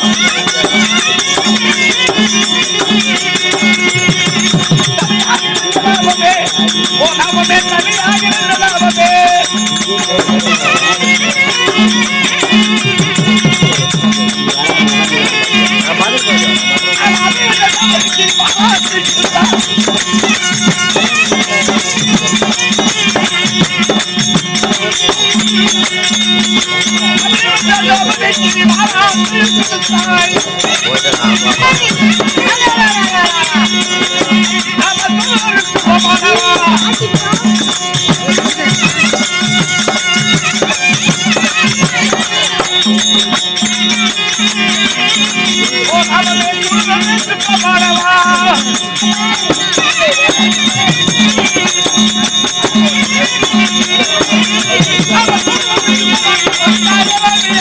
ஓ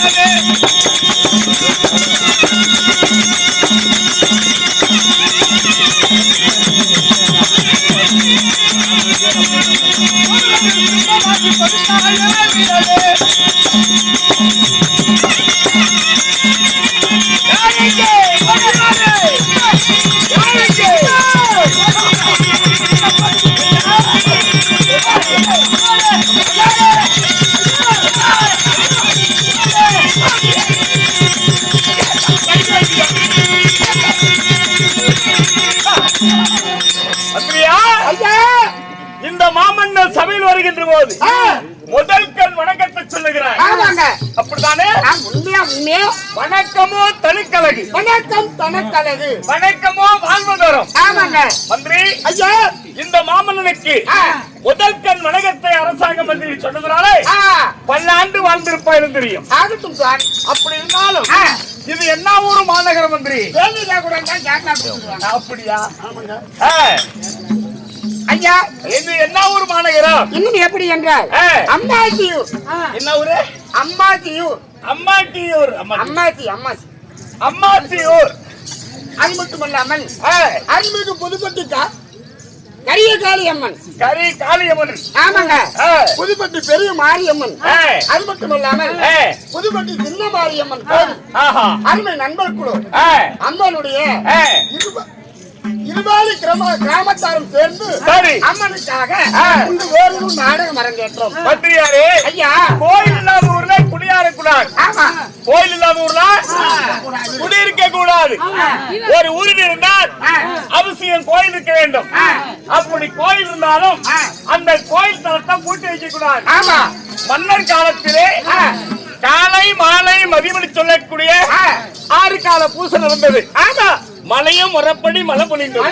அப்படியா போது முதல் கண் வணக்கத்தை சொல்லுகிறார் அப்படித்தானே? உண்மையா உண்மையா? வணக்கமோ தனிக்கலகு. வணக்கம் தனக்கழகு வணக்கமோ வாழ்வதரம் ஆமாங்க. மந்திரி ஐயா. இந்த மாமன்னனுக்கு முதல் கண் வணக்கத்தை அரசாங்க மந்திரி சொன்னதுனாலே பல்லாண்டு வாழ்ந்திருப்பாயிரும் தெரியும். ஆகட்டும் சார். அப்படி இருந்தாலும் இது என்ன ஊரு மாநகர மந்திரி. அப்படியா? ஆமாங்க. இது என்ன ஊர் மாநகரம் இன்னும் எப்படி என்றால் ஆ. அம்மாச்சியூர் என்ன ஊரு? அம்மாச்சியூர் அம்மாட்டியூர் அம்மா அம்மாச்சி அம்மாச்சி அம்மாட்டியூர் அது மட்டுமல்லாமல் அருள்மிகு புதுப்பட்டிக்கா கரிய காளியம்மன் கரி காளியம்மன் ஆமாங்க. புதுப்பட்டி பெரிய மாரியம்மன். அது மட்டுமல்லாமல் ஆ, புதுப்பட்டி சின்ன மாரியம்மன் அருமை நண்பர் குழு. அம்மனுடைய இருபாலி கிராம கிராமத்தாரும் சேர்ந்து சரி. அம்மனுக்காக. இந்த வேறொரு நாடகம் அரங்கேற்றோம் மந்திரியாரே ஐயா. கோயில் இல்லாத ஊர்ல குடியார கூடாது. கோயில் இல்லாத ஊர்ல குடியிருக்க கூடாது. ஒரு ஊரில் இருந்தால் அவசியம் கோயில் இருக்க வேண்டும். அப்படி கோயில் இருந்தாலும் அந்த கோயில் தளத்தை பூட்டி வைக்க கூடாது ஆமா. மன்னர் காலத்திலே காலை மாலை மதிமணி சொல்லக்கூடிய ஆறு கால பூசை நடந்தது. ஆமா. மழையும் முறப்படி மழை பொழிந்தது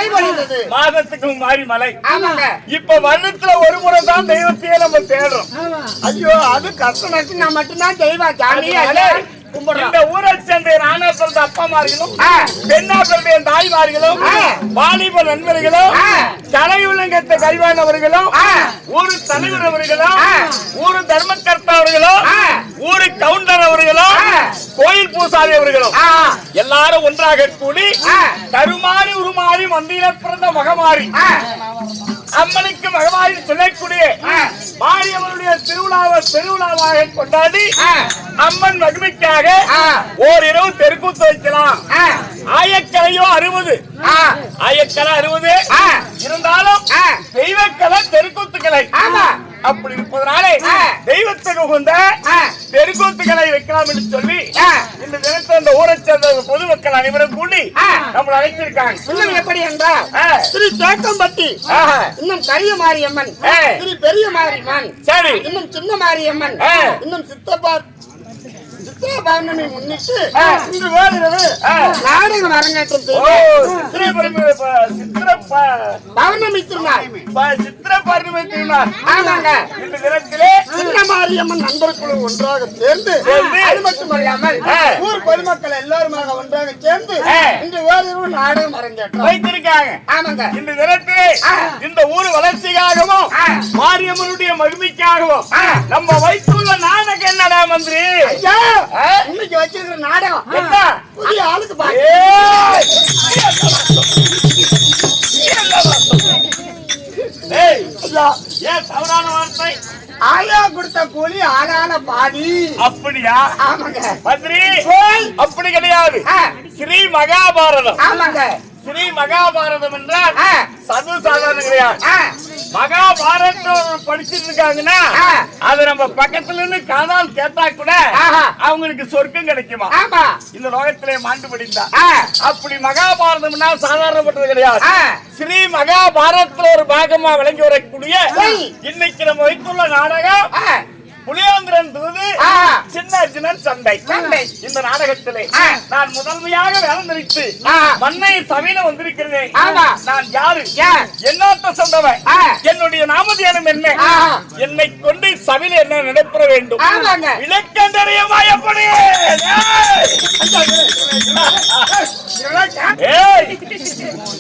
மாதத்துக்கு மாறி ஆமாங்க இப்ப வருடத்துல ஒரு முறை தான் தெய்வத்தையே நம்ம தேடுறோம் ஐயோ அது கஷ்டம் நான் மட்டும்தான் தெய்வா சாமி ஐயா கும்பிடுறோம் இந்த ஊரை சேர்ந்த ஆனா பிறந்த அப்பமார்களும் ஆ. பெண்ணா பிறந்த என் தாய்மார்களும். வாலிப நண்பர்களும். கலை உலகத்தை கைவானவர்களும். ஊரு தலைவர் அவர்களும். ஊரு தர்மகர்த்தா அவர்களும். ஊரு கவுண்டர் அவர்களும். கோயில் பூசாரி அவர்களும் எல்லாரும் ஒன்றாக கூடி ஆ. கருமாறி உருமாறி மந்திர பிறந்த மகமாறி அம்மனுக்கு மகமாறி சொல்லக்கூடிய ஆ. மாரியம்மனுடைய திருவிழாவை பெருவிழாவாக கொண்டாடி. அம்மன் மகிமைக்காக. ஓரிரவு தெருக்கூத்து வைக்கலாம் ஆயக்கலையோ அறுபது ஆயக்கலை அறுபது. இருந்தாலும். தெய்வக்கலை தெருக்கூத்துக்கலை ஆமா அப்படி இருப்பதனாலே ஆ. தெய்வத்துக்கு உகந்த. தெருக்கூத்துக்களை வைக்கலாம் என்று சொல்லி. இந்த தினத்தை அந்த ஊரை சேர்ந்த பொதுமக்கள் அனைவரும் கூடி. நம்மளை அழைச்சிருக்காங்க இன்னும் எப்படி என்றால். ஸ்ரீ தேக்கம்பட்டி. இன்னும் கரிய மாரியம்மன். ஸ்ரீ பெரிய மாரியம்மன் சரி இன்னும் சின்ன மாரியம்மன். இன்னும் சித்தப்பா முன்னிட்டு. இன்று. நாடகம் சித்திர ப- பௌர்ணமி திருநாள் ப- சித்திர பௌர்ணமி திருநாள் ஆமாங்க இந்த தினத்திலே சின்ன மாரியம்மன் நண்பர் குழு ஒன்றாக சேர்ந்து. அது மட்டுமல்லாமல். ஊர் பொதுமக்கள் எல்லாருமாக ஒன்றாக சேர்ந்து. இன்று வேறொரு நாடகம் அரங்கேற்றம் வைத்திருக்காங்க ஆமாங்க இந்த தினத்திலே. இந்த ஊர் வளர்ச்சிக்காகவும். மாரியம்மனுடைய மகிமைக்காகவும். நம்ம வைத்துள்ள நாடகம் என்னடா மந்திரி ஐயா? இன்னைக்கு வச்சிருக்கிற நாடகம்? புதிய ஆளுக்கு ஏய்! ஏய்! ஆயா கொடுத்த கூலி ஆளான பாதி அப்படியா? ஆமாங்க. மந்திரி. அப்படி கிடையாது. ஸ்ரீ மகாபாரதம். ஆமாங்க. ஸ்ரீ மகாபாரதம் என்றால் சது சாதாரண கிடையாது. மகாபாரதம் படிச்சிட்டு இருக்காங்கன்னா. அது நம்ம பக்கத்துல இருந்து காதால் கேட்டா கூட. அவங்களுக்கு சொர்க்கம் கிடைக்குமா? ஆமா. இந்த லோகத்திலே மாண்டு படிந்தா. அப்படி மகாபாரதம்னா சாதாரணப்பட்டது கிடையாது. ஸ்ரீ மகாபாரதத்துல ஒரு பாகமா விளங்கி வரக்கூடிய. இன்னைக்கு நம்ம வைத்துள்ள நாடகம் புளியாந்திரன் தூது. சின்ன அர்ஜுனன் சண்டை சண்டை. இந்த நாடகத்திலே. நான் முதன்மையாக வேலை நிறுத்து ஆ. மண்ணை வந்திருக்கிறேன் ஆமா. நான் யாரு? என்னத்த சொந்தவன் ஆ. என்னுடைய நாமதேனம் என்ன. என்னை கொண்டு சபையில என்ன நடைபெற வேண்டும்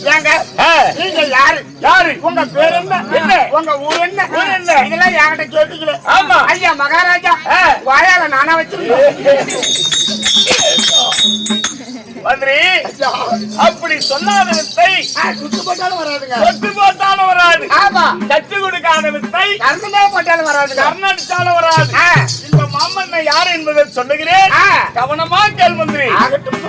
ஏங்க ஆ. நீங்க யாரு யாரு உங்க பேர் என்ன என்ன? உங்க ஊர் என்ன ஊர் என்ன? இதெல்லாம் என்கிட்ட கேட்டீங்களே ஆமா. ஐயா மகாராஜா. வாயால நானா வச்சிருக்கேன் மந்திரி அப்படி சொல்லாத வித்தை சுத்து போட்டாலும் வராதுங்க. சொத்து போட்டாலும் வராது. ஆமா. தச்சு கொடுக்காத வித்தை கருந்தே போட்டாலும் வராதுங்க. கர்நாடிச்சாலும் வராது. இந்த மாமன்ன யார் என்பதை சொல்லுகிறேன். கவனமா கேள் மந்திரி. ஆகட்டும்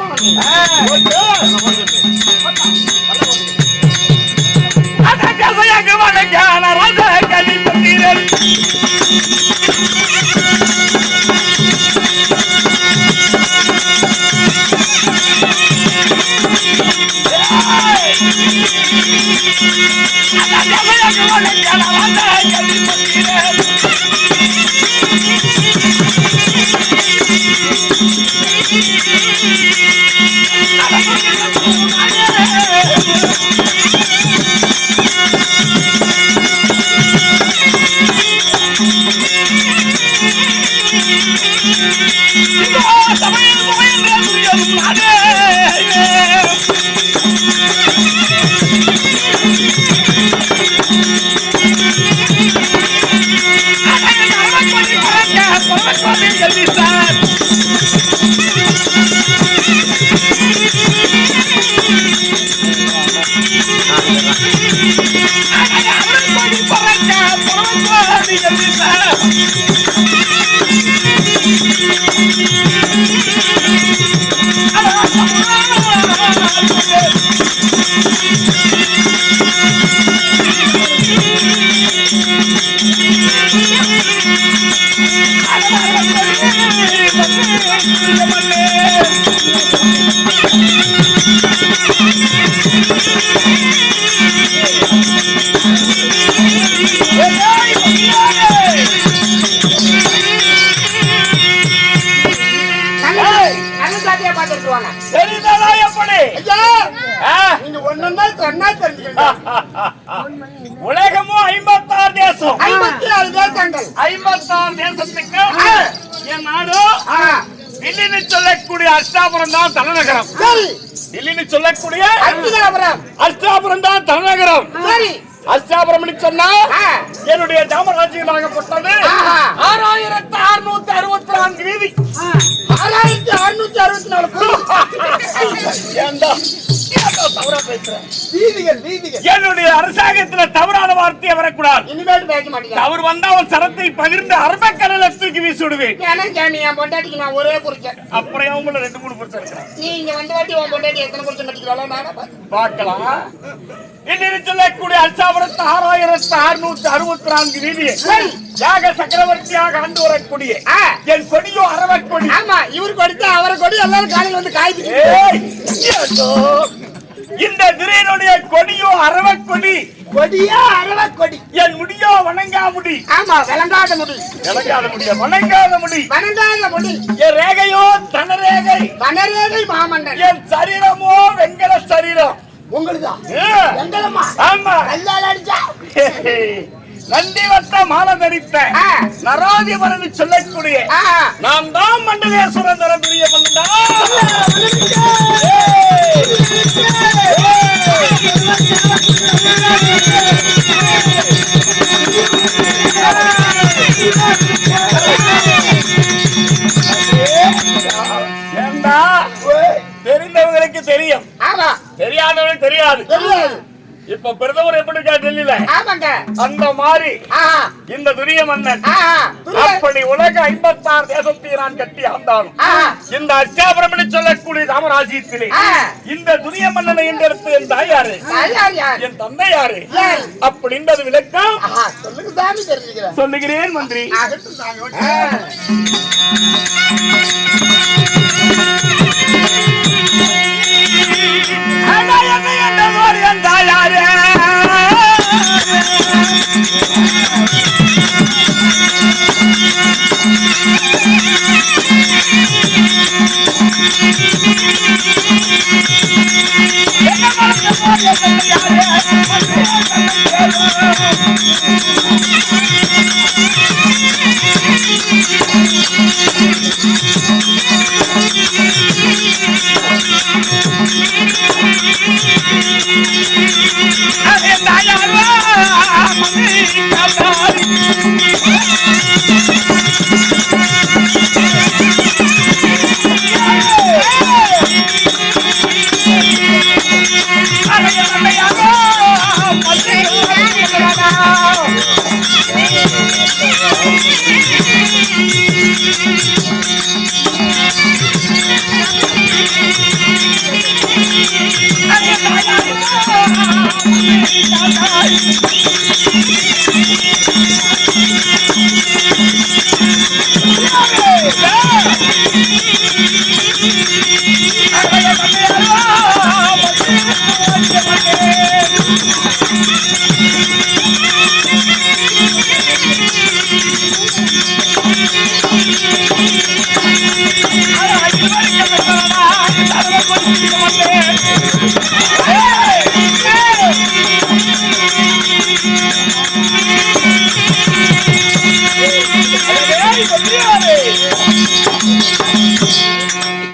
என் நாடு ஆ, தில்லின்னு சொல்லக்கூடிய அஷ்டாபுரம் தான் தலைநகரம் சரி தில்லின்னு சொல்லக்கூடிய. அஷ்டாபுரம் தான் தலைநகரம் சரி அஷ்டாபுரம் சொன்னா. என்னுடைய ஜாமராஜ்யமாகப்பட்டது ஆஹா. ஆறாயிரத்து அறுநூத்தி அறுபத்தி நான்கு வீதி ஆறாயிரத்தி அறுநூத்தி அறுபத்தி நாலு. ஏண்டா? என்னுடைய அரசாங்கத்துல தவறான வார்த்தையை வரக்கூடாது. தவறு வந்தா அவன் சரத்தை பகிர்ந்து அரபக்கடல தூக்கி வீசி விடுவேன் ஒரே புரிச்சேன் அப்புறம் அவங்கள ரெண்டு மூணு பிரச்சனை இருக்கிறேன் நீ இங்க வந்த வாட்டி உன் பொண்டாட்டி எத்தனை புரிச்சம் கட்டிக்கலாம். பார்க்கலாம். இன்னும் சொல்லக்கூடிய அச்சாபுரத்து ஆறாயிரத்து அறுநூத்தி அறுபத்தி நான்கு வீதியை. யாக சக்கரவர்த்தியாக ஆண்டு வரக்கூடிய. என் கொடியோ அரவக்கொடி. ஆமா இவரு கொடுத்து அவரை கொடி எல்லாரும் காலையில வந்து காய்ச்சி. இந்த திரையனுடைய கொடியோ அரவக்கொடி. கொடியா அரவ கொடி என் முடியோ வணங்கா முடி. ஆமா விளங்காத முடி. வணங்காத முடிய வணங்காத முடி. வணங்காத முடி. என் ரேகையோ தனரேகை. வனரேகை மாமன்னன். என் சரீரமோ வெங்கல சரீரம். எங்களம்மா? ஆமா. கல்லால் அடிச்சா? நந்தி வட்ட மாலை தரித்த. நராதிபரன் சொல்லக்கூடிய. நான் தான் மண்டலேஸ்வரன் தரக்கூடிய தெரிந்தவங்களுக்கு தெரியும். ஆமா. தெரியாதவங்களுக்கு தெரியாது. தெரியாது. இப்ப பிரதமர் எப்படி இருக்கா டெல்லியில அந்த மாதிரி இந்த துரிய மன்னன் அப்படி உலக ஐம்பத்தாறு தேசத்தை நான் கட்டி ஆண்டாலும் இந்த அச்சாபுரம் சொல்லக்கூடிய ராமராஜ்யத்திலே. இந்த துரிய மன்னனை என்றெடுத்து என் தாயாரு. யார் யார்? என் தந்தை யாரு? அப்படின்றது விளக்கம். சொல்லுகிறேன் மந்திரி.